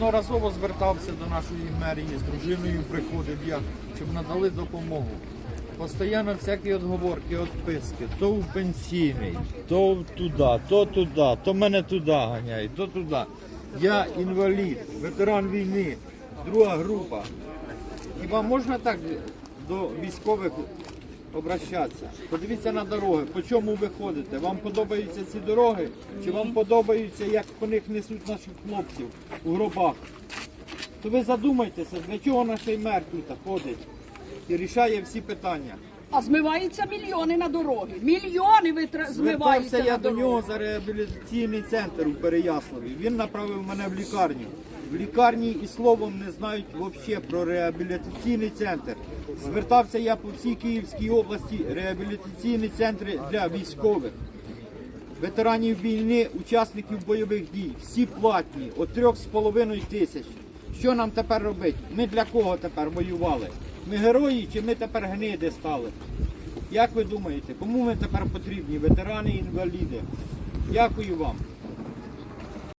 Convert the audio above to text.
Неодноразово звертався до нашої мерії, з дружиною приходив я, щоб надали допомогу. Постоянно всякі отговорки, отписки, то в пенсійний, то туди, то туди, то мене туди ганяють, то туди. Я інвалід, ветеран війни, друга група. Хіба можна так до військових обращатися? Подивіться на дороги, по чому ви ходите? Вам подобаються ці дороги? Чи вам подобається, як по них несуть наших хлопців у гробах? То ви задумайтеся, для чого наш мер тут ходить і рішає всі питання. А змиваються мільйони на дороги. Мільйони витра... змиваються Звертався я на до дороги. нього за реабілітаційний центр у Переяславі. Він направив мене в лікарню. В лікарні і словом не знають взагалі про реабілітаційний центр. Звертався я по всій Київській області реабілітаційні центри для військових. Ветеранів війни, учасників бойових дій, всі платні, от трьох з половиною тисяч. Що нам тепер робити? Ми для кого тепер воювали? Ми герої чи ми тепер гниди стали? Як ви думаєте, кому ми тепер потрібні? Ветерани, інваліди? Дякую вам.